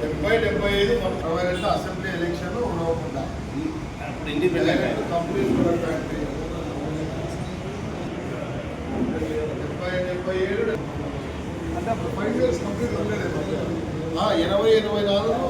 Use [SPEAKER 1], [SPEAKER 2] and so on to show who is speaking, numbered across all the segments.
[SPEAKER 1] డెబ్బై డెబ్బై ఐదు అరవై రెండు అసెంబ్లీ ఎలక్షన్ ఉండకుండా
[SPEAKER 2] ఇండిపెండెంట్
[SPEAKER 1] కంప్లీట్ డెబ్బై డెబ్బై ఏడు అంటే ఫైవ్ ఇయర్స్ కంప్లీట్ అవ్వలేదు ఎనభై ఎనభై నాలుగు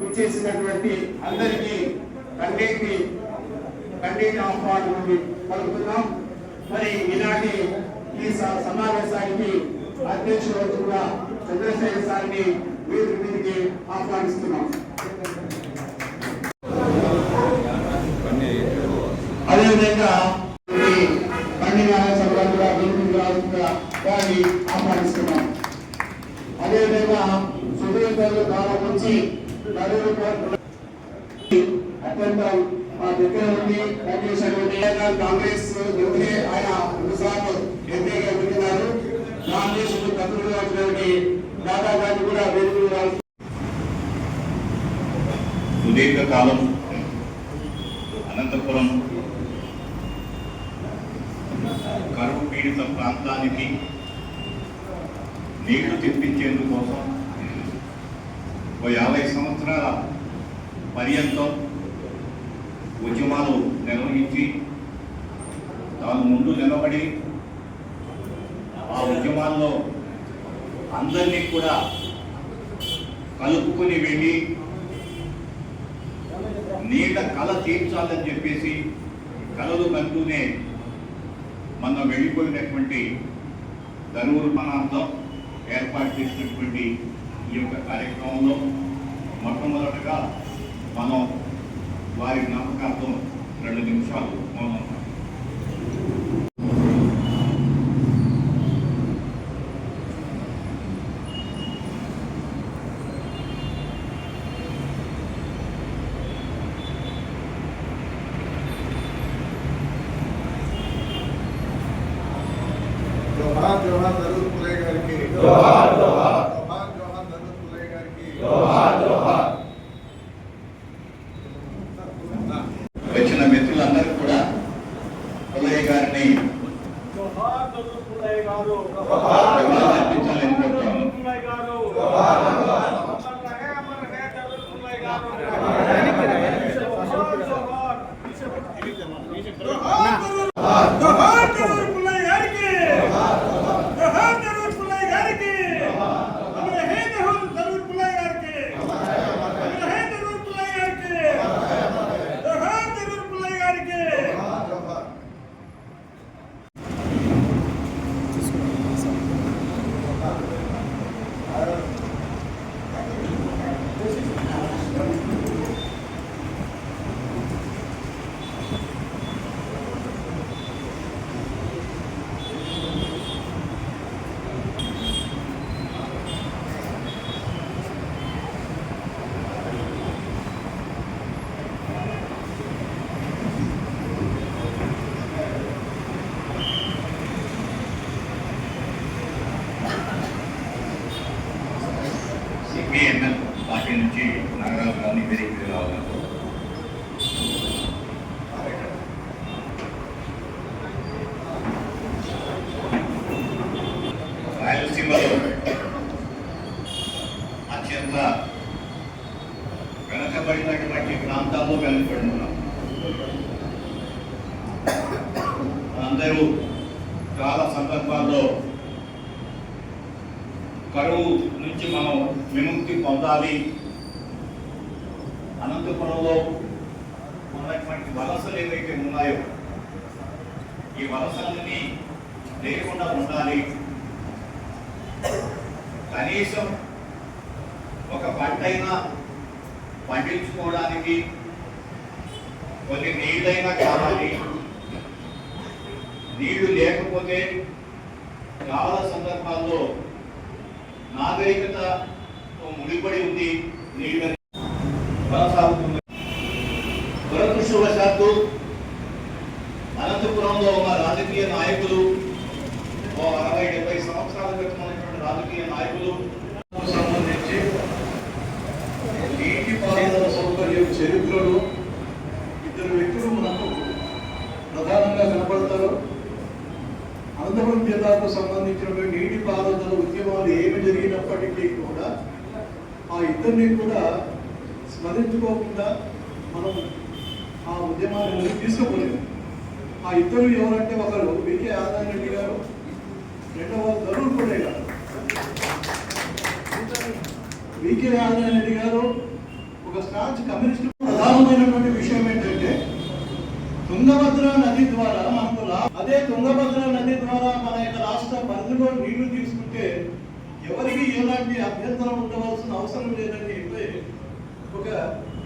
[SPEAKER 3] విచ్చేసినటువంటి అందరికీ కండేటి కండేటి ఆహ్వానం పలుకుతున్నాం. మరి ఈనాటి ఈ స- సమావేశానికి అధ్యక్షుడు కూడా చంద్రశేఖర్ సార్ని వేదిక మీదకి ఆహ్వానిస్తున్నాం. అదేవిధంగా ఈ పండిన సభలో కూడా వేదిక రావాల్సిందిగా వారిని ఆహ్వానిస్తున్నాం అదేవిధంగా సుదీర్ఘ కాలం నుంచి నలుగురు కోట్ల అత్యంత మా దగ్గర ఉండి పనిచేసినటువంటి కాంగ్రెస్ నుండి ఆయన రెండుసార్లు ఎంపీగా ఉంటున్నారు కాంగ్రెస్ పత్రులుగా దాదా గారిని కూడా వేదికలు రావాల్సి
[SPEAKER 4] సుదీర్ఘకాలం అనంతపురం కరువు పీడిత ప్రాంతానికి నీళ్ళు తెప్పించేందుకోసం ఓ యాభై సంవత్సరాల పర్యంతం ఉద్యమాలు నిర్వహించి పడి ఆ ఉద్యమాల్లో అందరినీ కూడా కలుపుకొని వెళ్ళి నీట కళ తీర్చాలని చెప్పేసి కళలు కంటూనే మనం వెళ్ళిపోయినటువంటి ధనువురు ప్రాంతం ఏర్పాటు చేసినటువంటి ఈ యొక్క కార్యక్రమంలో మొట్టమొదటగా మనం వారి జ్ఞాపకార్థం రెండు నిమిషాలు మౌనం అత్యంత వెనకబడినటువంటి ప్రాంతాల్లో వెనకబడి ఉన్నాం. అందరూ చాలా సందర్భాల్లో కరువు నుంచి మనం విముక్తి పొందాలి. అనంతపురంలో ఉన్నటువంటి వలసలు ఏవైతే ఉన్నాయో ఈ వలసలన్నీ లేకుండా ఉండాలి.
[SPEAKER 5] కనీసం పంటైనా పండించుకోవడానికి కొన్ని నీళ్ళైనా కావాలి. నీళ్ళు లేకపోతే చాలా సందర్భాల్లో నాగరికత ముడిపడి ఉంది నీళ్ళని కొనసాగుతుంది. దురదృష్టవశాత్తు అనంతపురంలో ఉన్న రాజకీయ నాయకులు ఓ అరవై డెబ్బై సంవత్సరాల క్రితం ఉన్నటువంటి రాజకీయ నాయకులు అనంతపురం జిల్లాకు నీటి పారుదల ఉద్యమాలు ఏమి జరిగినప్పటికీ కూడా ఆ ఇద్దరిని కూడా స్మరించుకోకుండా మనం ఆ ఉద్యమాన్ని తీసుకుపోలేదు. ఆ ఇద్దరు ఎవరంటే ఒకరు వికే ఆదాయ రెడ్డి గారు రెండవ ధరుణ్ పుడే గారు. వికే ఆదాయ రెడ్డి గారు ఒక స్టాంచ్ కమ్యూనిస్ట్ ప్రధానమైనటువంటి విషయం ఏంటంటే తుంగభద్ర నది ద్వారా మనకు అదే తుంగభద్ర నది ద్వారా మన యొక్క రాష్ట్ర పరిధిలో నీళ్ళు తీసుకుంటే ఎవరికి ఎలాంటి అభ్యంతరం ఉండవలసిన అవసరం లేదని చెప్పి ఒక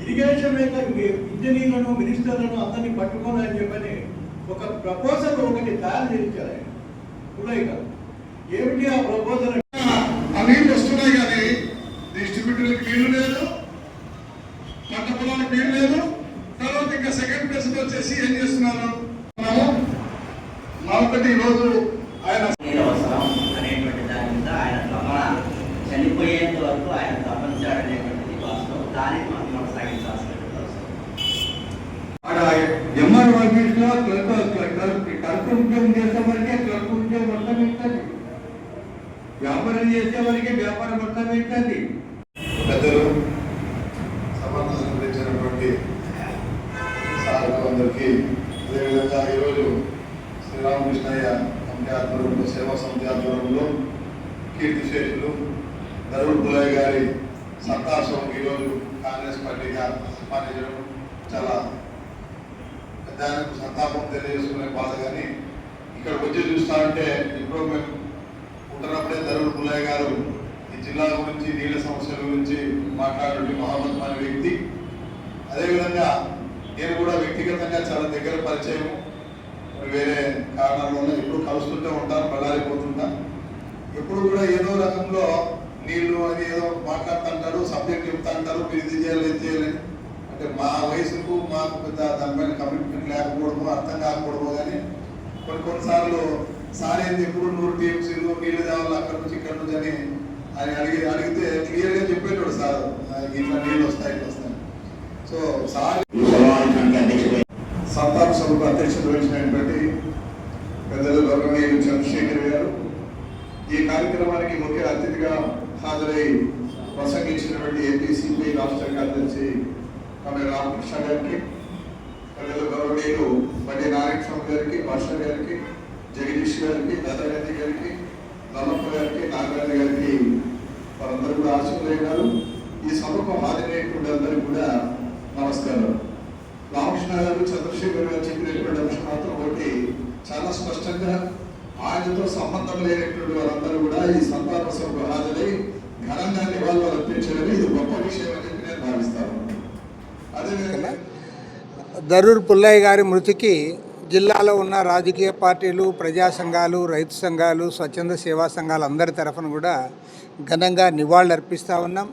[SPEAKER 5] ఇరిగేషన్ యొక్క ఇంజనీర్లను మినిస్టర్లను అందరినీ పట్టుకొని అని చెప్పని ఒక ప్రపోజల్ ఒకటి తయారు చేయించారు ఆయన. ఏమిటి ఆ ప్రపోజల్
[SPEAKER 6] ఆ నీళ్ళు వస్తున్నాయి కానీ డిస్ట్రిబ్యూటర్కి నీళ్ళు లేదు పంట పొలానికి నీళ్ళు లేదు తర్వాత ఇంకా సెకండ్ ప్లేస్ వచ్చేసి ఏం చేస్తున్నారు మనము మరొకటి ఈరోజు ఆయన
[SPEAKER 7] నీరు అవసరం అనేటువంటి దాని మీద ఆయన తపన చనిపోయేంత వరకు ఆయన తపనించాడనేటువంటిది వాస్తవం దాన్ని మనం కొనసాగించాల్సినటువంటి అవసరం
[SPEAKER 3] ఆడ ఎంఆర్ ఆఫీస్లో క్లర్క్ క్లర్క్ ఉద్యోగం చేసే వరకే క్లర్క్ ఉద్యోగం మొత్తం ఇస్తుంది వ్యాపారం చేసే వారికి వ్యాపారం మొత్తం ఇస్తుంది
[SPEAKER 6] పెద్దలు సభను అలంకరించినటువంటి సార్లు అందరికీ అదేవిధంగా ఈరోజు శ్రీరామకృష్ణయ్య కమిటీ ఆధ్వర్యంలో సేవా సమితి ఆధ్వర్యంలో కీర్తిశేషులు ధరుణ్ పులయ్య గారి సంతాసం ఈరోజు కాంగ్రెస్ పార్టీగా సన్మానించడం చాలా పెద్ద సంతాపం తెలియజేసుకునే బాధ. కానీ ఇక్కడ వచ్చి చూస్తా ఉంటే ఇంప్రూవ్మెంట్ ఉంటున్నప్పుడే ధరుణ్ పుల్లయ్య గారు ఈ జిల్లా గురించి నీళ్ళ సమస్యల గురించి మాట్లాడే అనే వ్యక్తి. అదేవిధంగా నేను కూడా వ్యక్తిగతంగా చాలా దగ్గర పరిచయం వేరే కారణాల్లోనే ఎప్పుడు కలుస్తుంటే ఉంటాను బళ్ళారిపోతుంటా ఎప్పుడు కూడా ఏదో రకంలో నీళ్ళు అని ఏదో మాట్లాడుతుంటారు సబ్జెక్ట్ చెప్తా అంటారు మీరు ఇది చేయాలి ఇది చేయాలి అంటే మా వయసుకు మాకు పెద్ద దానిపైన కమిట్మెంట్ లేకపోవడము అర్థం కాకపోవడము కానీ కొన్ని కొన్నిసార్లు సార్ ఎప్పుడు నూరు టీఎంసీలు నీళ్ళు తేవాలి అక్కడి నుంచి ఇక్కడ నుంచి అని ఆయన అడిగి అడిగితే క్లియర్గా చెప్పేటోడు సార్. ఇట్లా నీళ్ళు వస్తాయి ఇట్లా వస్తాయి సో సార్
[SPEAKER 5] ఈ
[SPEAKER 6] సంతాప సభకు అధ్యక్షత వహించినటువంటి పెద్దలు గౌరవనీయులు చంద్రశేఖర్ గారు ఈ కార్యక్రమానికి ముఖ్య అతిథిగా హాజరై ప్రసంగించినటువంటి ఏపీసీపీ రాష్ట్ర కార్యదర్శి ఆమె రామకృష్ణ గారికి పెద్దలు గౌరవనీయులు బండి నారాయణ స్వామి గారికి భాష గారికి జగదీష్ గారికి దత్తాగాంధీ గారికి నల్లప్ప గారికి నాగరాజు గారికి వారందరూ కూడా ఆశీర్వదించారు. ఈ సభకు హాజరైనటువంటి అందరికీ కూడా నమస్కారం. రామకృష్ణ గారు చంద్రశేఖర్ గారు చెప్పినటువంటి అంశం మాత్రం ఒకటి చాలా స్పష్టంగా ఆయనతో సంబంధం లేనటువంటి వారందరూ కూడా ఈ సంతాప సభకు హాజరై ఘనంగా నివాళులు అర్పించడం ఇది గొప్ప విషయం అని చెప్పి నేను భావిస్తాను. అదేవిధంగా
[SPEAKER 8] దరూర్ పుల్లయ్య గారి మృతికి జిల్లాలో ఉన్న రాజకీయ పార్టీలు ప్రజా సంఘాలు రైతు సంఘాలు స్వచ్ఛంద సేవా సంఘాలు అందరి తరఫున కూడా ఘనంగా నివాళులు అర్పిస్తూ ఉన్నాం.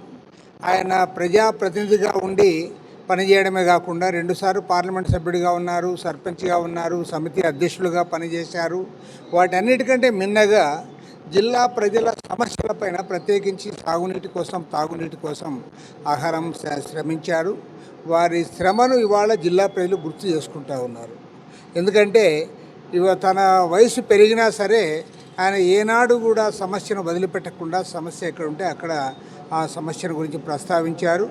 [SPEAKER 8] ఆయన ప్రజాప్రతినిధిగా ఉండి పనిచేయడమే కాకుండా రెండుసార్లు పార్లమెంట్ సభ్యుడిగా ఉన్నారు సర్పంచ్గా ఉన్నారు సమితి అధ్యక్షులుగా పనిచేశారు. వాటన్నిటికంటే మిన్నగా జిల్లా ప్రజల సమస్యలపైన ప్రత్యేకించి సాగునీటి కోసం తాగునీటి కోసం ఆహారం శ్రమించారు. వారి శ్రమను ఇవాళ జిల్లా ప్రజలు గుర్తు చేసుకుంటా ఉన్నారు. ఎందుకంటే ఇవ తన వయసు పెరిగినా సరే ఆయన ఏనాడు కూడా సమస్యను వదిలిపెట్టకుండా సమస్య ఎక్కడ ఉంటే అక్కడ ఆ సమస్యను గురించి ప్రస్తావించారు.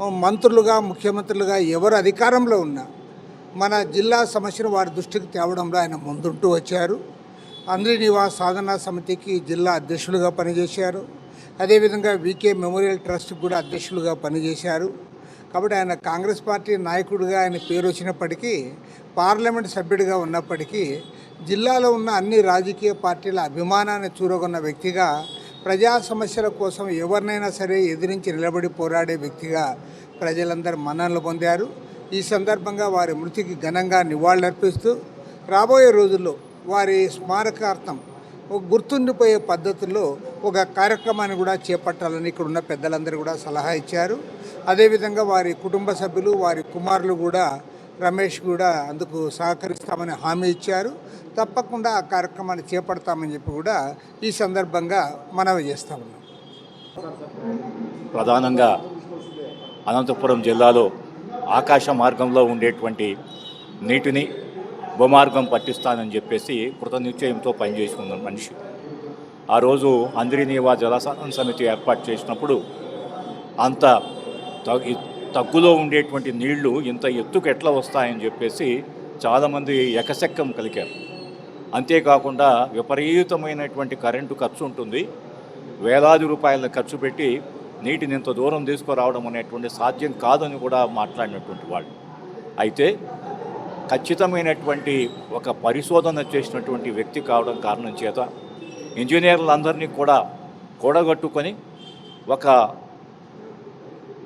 [SPEAKER 8] మంత్రులుగా ముఖ్యమంత్రులుగా ఎవరు అధికారంలో ఉన్నా మన జిల్లా సమస్యను వారి దృష్టికి తేవడంలో ఆయన ముందుంటూ వచ్చారు. అందరి నివాస్ సాధనా సమితికి జిల్లా అధ్యక్షులుగా పనిచేశారు. అదేవిధంగా వికే మెమోరియల్ ట్రస్ట్ కూడా అధ్యక్షులుగా పనిచేశారు. కాబట్టి ఆయన కాంగ్రెస్ పార్టీ నాయకుడిగా ఆయన పేరు వచ్చినప్పటికీ పార్లమెంట్ సభ్యుడిగా ఉన్నప్పటికీ జిల్లాలో ఉన్న అన్ని రాజకీయ పార్టీల అభిమానాన్ని చూరగొన్న వ్యక్తిగా ప్రజా సమస్యల కోసం ఎవరినైనా సరే ఎదిరించి నిలబడి పోరాడే వ్యక్తిగా ప్రజలందరూ మన్ననలు పొందారు. ఈ సందర్భంగా వారి మృతికి ఘనంగా నివాళులర్పిస్తూ రాబోయే రోజుల్లో వారి స్మారకార్థం ఒక గుర్తుండిపోయే పద్ధతుల్లో ఒక కార్యక్రమాన్ని కూడా చేపట్టాలని ఇక్కడ ఉన్న పెద్దలందరూ కూడా సలహా ఇచ్చారు. అదేవిధంగా వారి కుటుంబ సభ్యులు వారి కుమారులు కూడా రమేష్ కూడా అందుకు సహకరిస్తామని హామీ ఇచ్చారు. తప్పకుండా ఆ కార్యక్రమాన్ని చేపడతామని చెప్పి కూడా ఈ సందర్భంగా మనవి చేస్తా ఉన్నాం.
[SPEAKER 4] ప్రధానంగా అనంతపురం జిల్లాలో ఆకాశ మార్గంలో ఉండేటువంటి నీటిని భూమార్గం పట్టిస్తానని చెప్పేసి కృతనిశ్చయంతో పనిచేసుకున్న మనిషి. ఆ రోజు అంద్రినీవా జలసాన సమితి ఏర్పాటు చేసినప్పుడు అంత తగ్గులో ఉండేటువంటి నీళ్ళు ఇంత ఎత్తుకు ఎట్లా వస్తాయని చెప్పేసి చాలామంది ఎకసెక్కం కలిగారు. అంతేకాకుండా విపరీతమైనటువంటి కరెంటు ఖర్చు ఉంటుంది. వేలాది రూపాయలను ఖర్చు పెట్టి నీటిని ఇంత దూరం తీసుకురావడం అనేటువంటి సాధ్యం కాదని కూడా మాట్లాడినటువంటి వాళ్ళు. అయితే ఖచ్చితమైనటువంటి ఒక పరిశోధన చేసినటువంటి వ్యక్తి కావడం కారణం చేత ఇంజనీర్లందరినీ కూడా కూడగట్టుకొని ఒక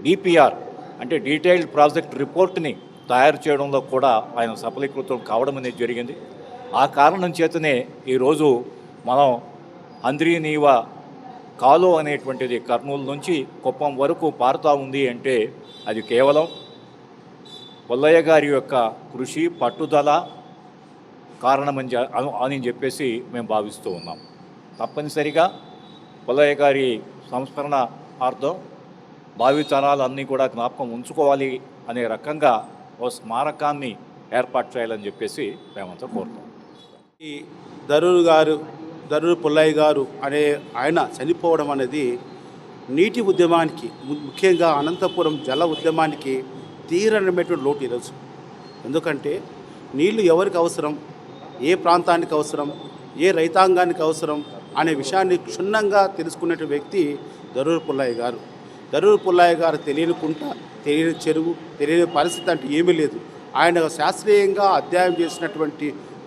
[SPEAKER 4] డిపిఆర్ అంటే డీటెయిల్డ్ ప్రాజెక్ట్ రిపోర్ట్ని తయారు చేయడంలో కూడా ఆయన సఫలీకృతం కావడం అనేది జరిగింది. ఆ కారణం చేతనే ఈరోజు మనం అంద్రీనీవ కాలో అనేటువంటిది కర్నూలు నుంచి కుప్పం వరకు పారుతూ ఉంది అంటే అది కేవలం పుల్లయ్య గారి యొక్క కృషి పట్టుదల కారణమని అని చెప్పేసి మేము భావిస్తూ ఉన్నాం. తప్పనిసరిగా పుల్లయ్య గారి సంస్మరణ అర్థం భావితరాలన్నీ కూడా జ్ఞాపకం ఉంచుకోవాలి అనే రకంగా ఓ స్మారకాన్ని ఏర్పాటు చేయాలని చెప్పేసి మేమంతా కోరుతాం
[SPEAKER 2] ఈ దరూర్ గారు దరురు పుల్లయ్య గారు అనే ఆయన చనిపోవడం అనేది నీటి ఉద్యమానికి ము- ముఖ్యంగా అనంతపురం జల ఉద్యమానికి తీరనమైనటువంటి లోటు ఈరోజు. ఎందుకంటే నీళ్ళు ఎవరికి అవసరం? ఏ ప్రాంతానికి అవసరం? ఏ రైతాంగానికి అవసరం? అనే విషయాన్ని క్షుణ్ణంగా తెలుసుకునే వ్యక్తి దరూర్ పుల్లయ్య గారు. దరూర్ పుల్లయ్య గారు తెలియని కుంట తెలియని చెరువు తెలియని పరిస్థితి అంటే ఏమీ లేదు. ఆయన శాస్త్రీయంగా అధ్యయనం చేసినటువంటి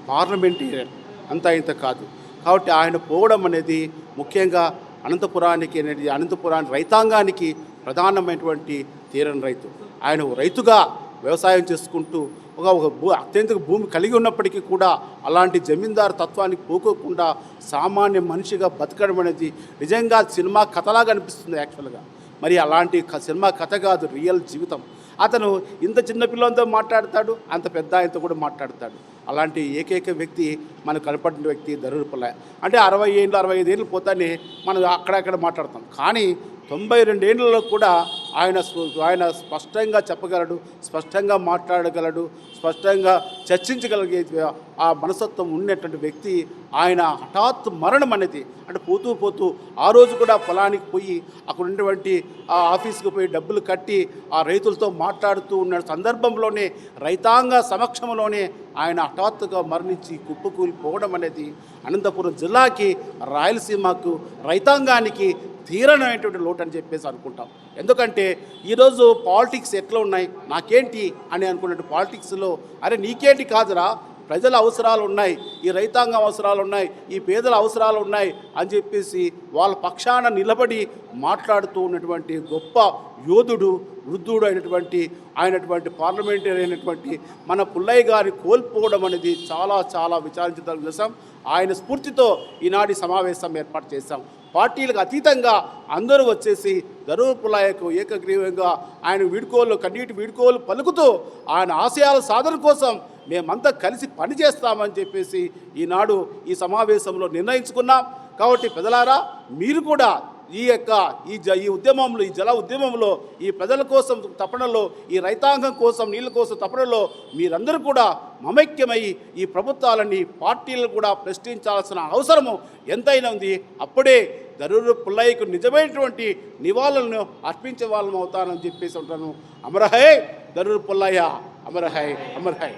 [SPEAKER 2] పార్లమెంటేరియన్ అంతా ఇంత కాదు. కాబట్టి ఆయన పోవడం అనేది ముఖ్యంగా అనంతపురానికి అనేది అనంతపురాన్ని రైతాంగానికి ప్రధానమైనటువంటి తీరని రైతు. ఆయన రైతుగా వ్యవసాయం చేసుకుంటూ ఒక ఒక భూ అత్యంత భూమి కలిగి ఉన్నప్పటికీ కూడా అలాంటి జమీందారు తత్వానికి పోకోకుండా సామాన్య మనిషిగా బతకడం అనేది నిజంగా సినిమా కథలాగా అనిపిస్తుంది యాక్చువల్గా. మరి అలాంటి క- సినిమా కథ కాదు రియల్ జీవితం. అతను ఇంత చిన్న పిల్లలతో మాట్లాడతాడు అంత పెద్ద ఆయనతో కూడా మాట్లాడతాడు. అలాంటి ఏకైక వ్యక్తి మనకు కనపడిన వ్యక్తి ధరూర్ అంటే అరవై ఏళ్ళు అరవై ఐదు ఏళ్ళు పోతానే మనం అక్కడక్కడ మాట్లాడతాం. కానీ తొంభై రెండేళ్ళలో కూడా ఆయన ఆయన స్పష్టంగా చెప్పగలడు స్పష్టంగా మాట్లాడగలడు స్పష్టంగా చర్చించగలిగే ఆ మనసత్వం ఉన్నటువంటి వ్యక్తి ఆయన హఠాత్ మరణం అనేది అంటే పోతూ పోతూ ఆ రోజు కూడా పొలానికి పోయి అక్కడ ఉన్నటువంటి ఆ ఆఫీస్కి పోయి డబ్బులు కట్టి ఆ రైతులతో మాట్లాడుతూ ఉన్న సందర్భంలోనే రైతాంగ సమక్షంలోనే ఆయన హఠాత్తుగా మరణించి కుప్పకూలిపోవడం అనేది అనంతపురం జిల్లాకి రాయలసీమకు రైతాంగానికి తీరనమైనటువంటి లోటు అని చెప్పేసి అనుకుంటాం. ఎందుకంటే ఈరోజు పాలిటిక్స్ ఎట్లా ఉన్నాయి? నాకేంటి అని అనుకున్నట్టు పాలిటిక్స్లో అరే నీకేంటి కాదురా? ప్రజల అవసరాలు ఉన్నాయి ఈ రైతాంగం అవసరాలు ఉన్నాయి ఈ పేదల అవసరాలు ఉన్నాయి అని చెప్పేసి వాళ్ళ పక్షాన నిలబడి మాట్లాడుతూ ఉన్నటువంటి గొప్ప యోధుడు వృద్ధుడు అయినటువంటి ఆయనటువంటి పార్లమెంటరీ అయినటువంటి మన పుల్లయ్య గారి కోల్పోవడం అనేది చాలా చాలా విచారించదగ్గ విషయం. ఆయన స్ఫూర్తితో ఈనాటి సమావేశం ఏర్పాటు చేశాం. పార్టీలకు అతీతంగా అందరూ వచ్చేసి ధరూర్ ఏకగ్రీవంగా ఆయన వీడుకోలు కన్నీటి వీడుకోలు పలుకుతూ ఆయన ఆశయాల సాధన కోసం మేమంతా కలిసి పనిచేస్తామని చెప్పేసి ఈనాడు ఈ సమావేశంలో నిర్ణయించుకున్నాం. కాబట్టి పెదలారా మీరు కూడా ఈ యొక్క ఈ జ ఈ ఉద్యమంలో ఈ జల ఉద్యమంలో ఈ ప్రజల కోసం తపనలో ఈ రైతాంగం కోసం నీళ్ళ కోసం తపనలో మీరందరూ కూడా మమైక్యమై ఈ ప్రభుత్వాలని పార్టీలను కూడా ప్రశ్నించాల్సిన అవసరము ఎంతైనా ఉంది. అప్పుడే దరూరు పుల్లయ్యకు నిజమైనటువంటి నివాళులను అర్పించే వాళ్ళం అవుతానని చెప్పేసి ఉంటాను అమరహై దరూరు పుల్లయ్య అమరహై అమరహై.